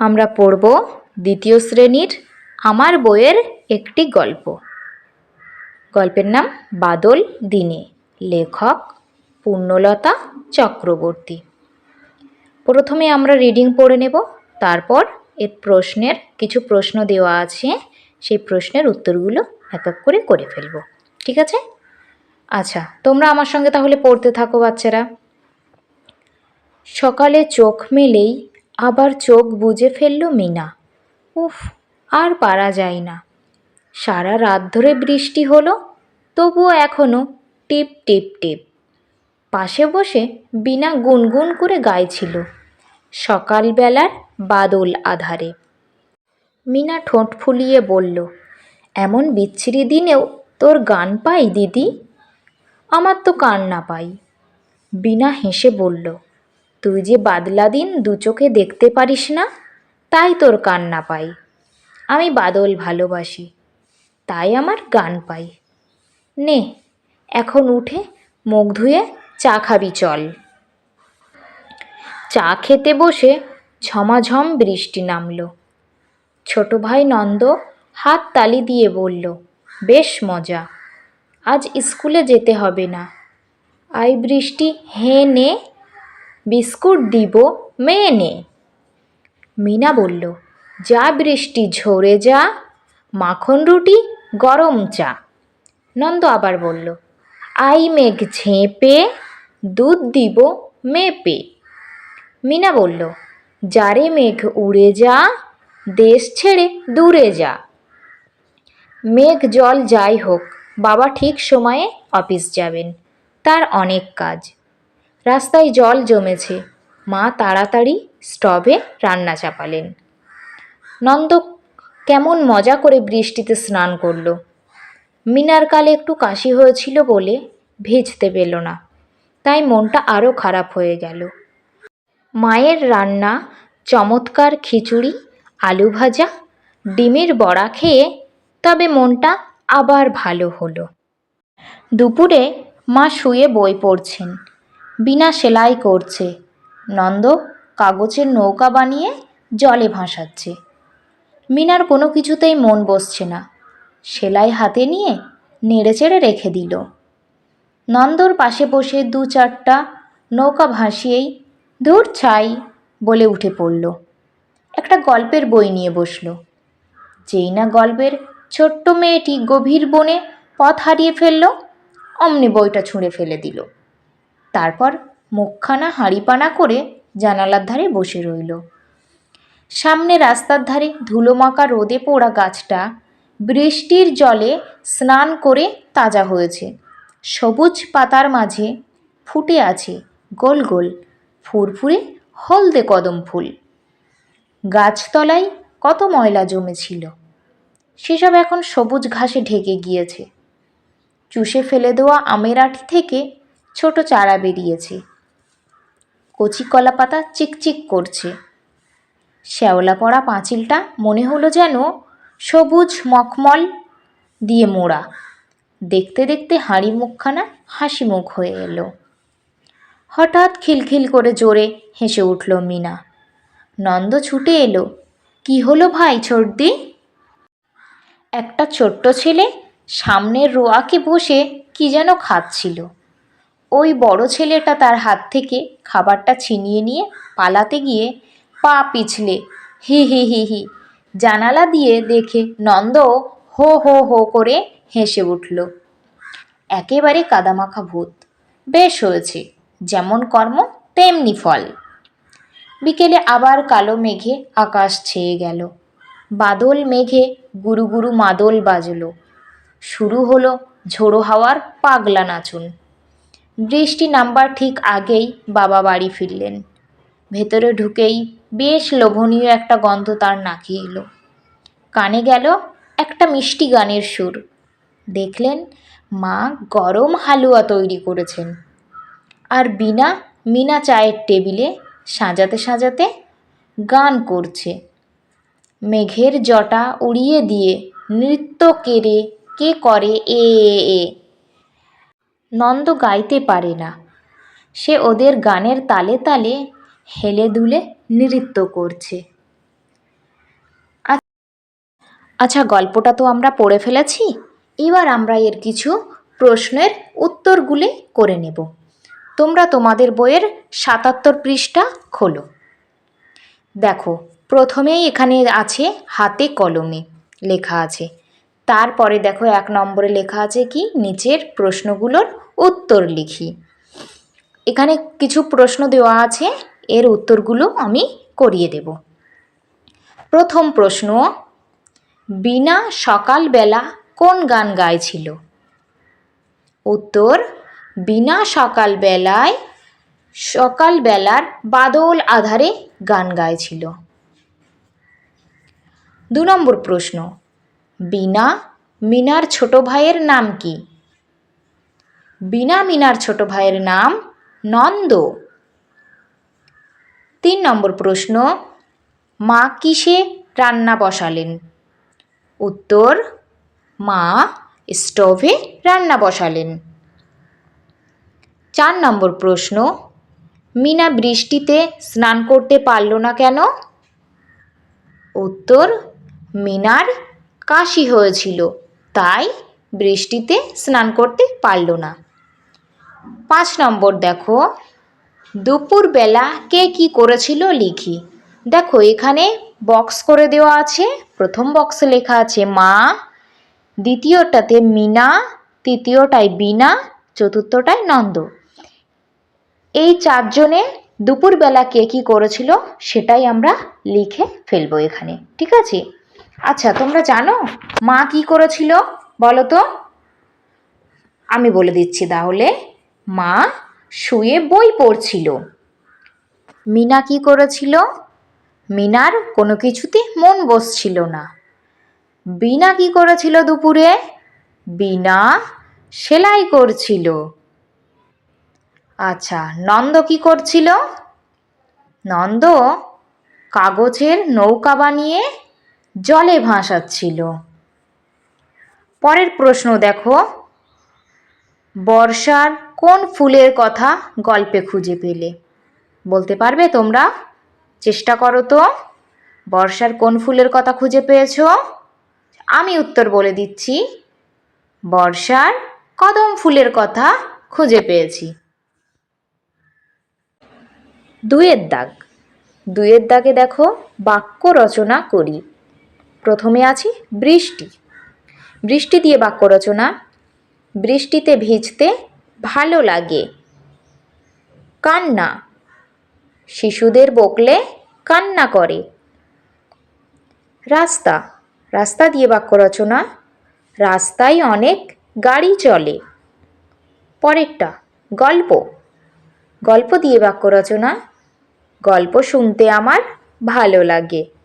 আমরা পড়ব দ্বিতীয় শ্রেণির আমার বইয়ের একটি গল্প। গল্পের নাম বাদল দিনে, লেখক পূর্ণলতা চক্রবর্তী। প্রথমে আমরা রিডিং পড়ে নেব, তারপর এর প্রশ্নের কিছু প্রশ্ন দেওয়া আছে, সেই প্রশ্নের উত্তরগুলো এক এক করে করে ফেলব। ঠিক আছে? আচ্ছা তোমরা আমার সঙ্গে তাহলে পড়তে থাকো বাচ্চারা। সকালে চোখ মেলেই আবার চোখ বুজে ফেলল মিনা। উফ, আর পারা যায় না। সারা রাত ধরে বৃষ্টি হলো, তবুও এখনও টিপ টিপ টিপ। পাশে বসে বিনা গুনগুন করে গাইছিল সকালবেলার বাদল আধারে। মিনা ঠোঁট ফুলিয়ে বলল, এমন বিচ্ছিরি দিনেও তোর গান পাই দিদি? আমার তো কান্না পাই। বিনা হেসে বলল তুই যে বাদলা দিন, দু চোখে দেখতে পারিস না, তাই তোর কান্না পাই। আমি বাদল ভালোবাসি, তাই আমার গান পাই। নে, এখন উঠে মুখ ধুয়ে চা খাবি চল। চা খেতে বসে ঝমাঝম বৃষ্টি নামল। ছোট ভাই নন্দ হাত তালি দিয়ে বলল, বেশ মজা, আজ স্কুলে যেতে হবে না। আই বৃষ্টি হে নে বিস্কুট দিব মেয়ে নে। মিনা বলল, যা বৃষ্টি ঝরে যা, মাখন রুটি, গরম চা। নন্দ আবার বলল, আই মেঘ ঝেঁপে, দুধ দিব মেপে। মিনা বলল, যারে মেঘ উড়ে যা, দেশ ছেড়ে দূরে যা। মেঘ জল যাই হোক, বাবা ঠিক সময়ে অফিস যাবেন, তার অনেক কাজ। রাস্তায় জল জমেছে। মা তাড়াতাড়ি স্টভে রান্না চাপালেন। নন্দ কেমন মজা করে বৃষ্টিতে স্নান করল। মিনার কালে একটু কাশি হয়েছিল বলে ভিজতে পেল না, তাই মনটা আরও খারাপ হয়ে গেল। মায়ের রান্না, চমৎকার খিচুড়ি, আলু ভাজা, ডিমের বড়া খেয়ে তবে মনটা আবার ভালো হলো। দুপুরে মা শুয়ে বই পড়ছেন। বিনা সেলাই করছে। নন্দ কাগজের নৌকা বানিয়ে জলে ভাসাচ্ছে। মিনার কোনো কিছুতেই মন বসছে না। সেলাই হাতে নিয়ে নেড়েচেড়ে রেখে দিল। নন্দর পাশে বসে দু চারটা নৌকা ভাসিয়েই দূর ছাই বলে উঠে পড়ল। একটা গল্পের বই নিয়ে বসল। যেই না গল্পের ছোট্ট মেয়েটি গভীর বনে পথ হারিয়ে ফেলল, অমনি বইটা ছুঁড়ে ফেলে দিল। তারপর মুখখানা হাঁড়িপানা করে জানালার ধারে বসে রইল। সামনে রাস্তার ধারে ধুলোমাখা রোদে পোড়া গাছটা বৃষ্টির জলে স্নান করে তাজা হয়েছে। সবুজ পাতার মাঝে ফুটে আছে গোল গোল ফুরফুরে হলদে কদম ফুল। গাছতলায় কত ময়লা জমেছিল। সেসব এখন সবুজ ঘাসে ঢেকে গিয়েছে। চুষে ফেলে দেওয়া আমের আঠি থেকে ছোট চারা বেরিয়েছে। কচি কলা পাতা চিকচিক করছে। শ্যাওলা পড়া পাঁচিলটা মনে হলো যেন সবুজ মখমল দিয়ে মোড়া। দেখতে দেখতে হাঁড়ি মুখখানা হাসি মুখ হয়ে এলো। হঠাৎ খিলখিল করে জোরে হেসে উঠল মিনা। নন্দ ছুটে এলো, কি হলো ভাই ছোটদি? একটা ছোট্ট ছেলে সামনের রোয়াকে বসে কি যেন খাচ্ছিল। ওই বড় ছেলেটা তার হাত থেকে খাবারটা ছিনিয়ে নিয়ে পালাতে গিয়ে পা পিছলে। হি হি হি হি। জানালা দিয়ে দেখে নন্দ হো হো হো করে হেসে উঠল। একেবারে কাদামাখা ভূত। বেশ হয়েছে, যেমন কর্ম, তেমনি ফল। বিকেলে আবার কালো মেঘে আকাশ ছেয়ে গেল। বাদল মেঘে গুরু গুরু মাদল বাজলো। শুরু হলো ঝোড়ো হাওয়ার পাগলা নাচুন। বৃষ্টি নামবার ঠিক আগেই বাবা বাড়ি ফিরলেন। ভেতরে ঢুকেই বেশ লোভনীয় একটা গন্ধ তার নাকে এলো। কানে গেল একটা মিষ্টি গানের সুর। দেখলেন মা গরম হালুয়া তৈরি করেছেন। আর বিনা মিনা চায়ের টেবিলে সাজাতে সাজাতে গান করছে। মেঘের জটা উড়িয়ে দিয়ে নৃত্য কেড়ে কে করে এ এ। নন্দ গাইতে পারে না। সে ওদের গানের তালে তালে হেলে দুলে নৃত্য করছে। আচ্ছা গল্পটা তো আমরা পড়ে ফেলেছি। এবার আমরা এর কিছু প্রশ্নের উত্তরগুলি করে নেব। তোমরা তোমাদের বইয়ের সাতাত্তর পৃষ্ঠা খোলো। দেখো, প্রথমেই এখানে আছে হাতে কলমে লেখা আছে তারপরে দেখো এক নম্বরে লেখা আছে কি? নিচের প্রশ্নগুলোর উত্তর লিখি। এখানে কিছু প্রশ্ন দেওয়া আছে, এর উত্তরগুলো আমি করিয়ে দেব। প্রথম প্রশ্ন, বিনা সকালবেলা কোন গান গাইছিল? উত্তর, বিনা সকালবেলায় সকালবেলার বাদল আধারে গান গাইছিল। দু নম্বর প্রশ্ন বিনা মিনার ছোট ভাইয়ের নাম কি? বিনা মিনার ছোট ভাইয়ের নাম নন্দ। তিন নম্বর প্রশ্ন, মা কিসে রান্না বসালেন? উত্তর, মা স্টোভে রান্না বসালেন। চার নম্বর প্রশ্ন, মিনা বৃষ্টিতে স্নান করতে পারল না কেন? উত্তর, মিনার কাশি হয়েছিল। তাই বৃষ্টিতে স্নান করতে পারল না। পাঁচ নম্বর দেখো, দুপুরবেলা কে কি করেছিল লিখি। দেখো, এখানে বক্স করে দেওয়া আছে, প্রথম বক্সে লেখা আছে মা, দ্বিতীয়টাতে মিনা, তৃতীয়টায় বিনা চতুর্থটায় নন্দ। এই চারজনে দুপুরবেলা কে কী করেছিল সেটাই আমরা লিখে ফেলব এখানে, ঠিক আছে? আচ্ছা তোমরা জানো মা কি করেছিল? বলো তো। আমি বলে দিচ্ছি তাহলে, মা শুয়ে বই পড়ছিল। মিনা কি করেছিল? মিনার কোনো কিছুতে মন বসছিল না। বিনা কি করেছিল দুপুরে? বিনা সেলাই করছিল। আচ্ছা নন্দ কি করছিল? নন্দ কাগজের নৌকা বানিয়ে জলে ভাসাচ্ছিল। পরের প্রশ্ন দেখো। বর্ষার কোন ফুলের কথা গল্পে খুঁজে পেলে? বলতে পারবে তোমরা? চেষ্টা করো তো। বর্ষার কোন ফুলের কথা খুঁজে পেয়েছ? আমি উত্তর বলে দিচ্ছি, বর্ষার কদম ফুলের কথা খুঁজে পেয়েছি। দুয়ের দাগ। দুয়ের দাগে দেখো বাক্য রচনা করি। প্রথমে আছে বৃষ্টি। বৃষ্টি দিয়ে বাক্য রচনা বৃষ্টিতে ভিজতে ভালো লাগে। কান্না, শিশুদের বকলে কান্না করে। রাস্তা রাস্তা দিয়ে বাক্য রচনা রাস্তায় অনেক গাড়ি চলে। পরেরটা, গল্প। গল্প দিয়ে বাক্য রচনা গল্প শুনতে আমার ভালো লাগে।